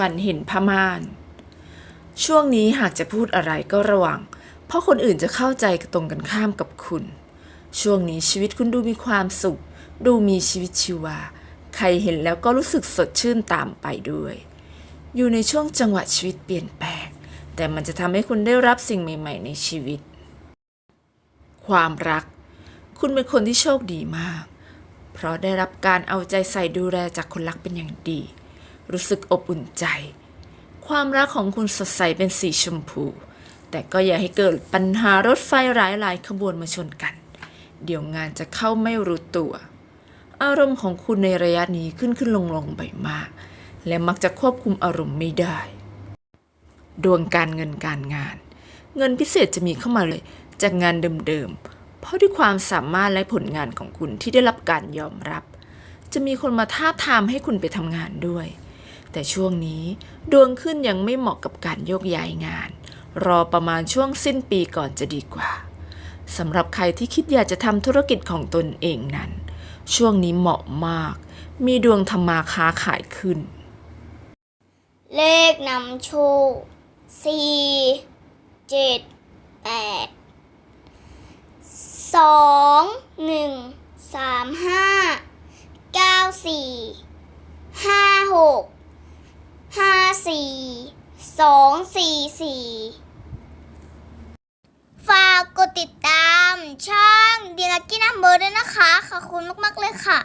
ฝันเห็นพม่าน ช่วงนี้หากจะพูดอะไรก็ระวัง เพราะคนอื่นจะเข้าใจตรงกันข้ามกับคุณ ช่วงนี้ชีวิตคุณดูมีความสุข ดูมีชีวิตชีวา ใครเห็นแล้วก็รู้สึกสดชื่นตามไปด้วย อยู่ในช่วงจังหวะชีวิตเปลี่ยนแปลง แต่มันจะทำให้คุณได้รับสิ่งใหม่ๆ ในชีวิต ความรัก คุณเป็นคนที่โชคดีมาก เพราะได้รับการเอาใจใส่ดูแลจากคนรักเป็นอย่างดี รู้สึกอบอุ่นใจ ความรักของคุณสดใสเป็นสีชมพู แต่ก็อย่าให้เกิดปัญหารถไฟหลายหลายๆขบวนมาชนกัน เดี๋ยวงานจะเข้าไม่รู้ตัว อารมณ์ของคุณในระยะนี้ขึ้นขึ้นลงลงบ่อยมาก และมักจะควบคุมอารมณ์ไม่ได้ ดวงการเงินการงาน เงินพิเศษจะมีเข้ามาเลยจากงานเดิมๆ เพราะด้วยความสามารถและผลงานของคุณที่ได้รับการยอมรับ จะมีคนมาท้าทามให้คุณไปทำงานด้วย แต่ช่วงนี้ดวงขึ้นยังไม่เหมาะกับการโยกย้ายงาน รอประมาณช่วงสิ้นปีก่อนจะดีกว่าสำหรับใครที่คิดอยากจะทำธุรกิจของตนเองนั้น ช่วงนี้เหมาะมาก มีดวงทำมาค้าขายขึ้น เลขนำโชคสี่เจ็ดแปดสองหนึ่งสามห้าเก้าสี่ห้าหก สี่สองสี่สี่ฝากกดติดตามช่องดีนักกี้นัมเบอร์ด้วยนะคะ ขอบคุณมาก ๆ เลยค่ะ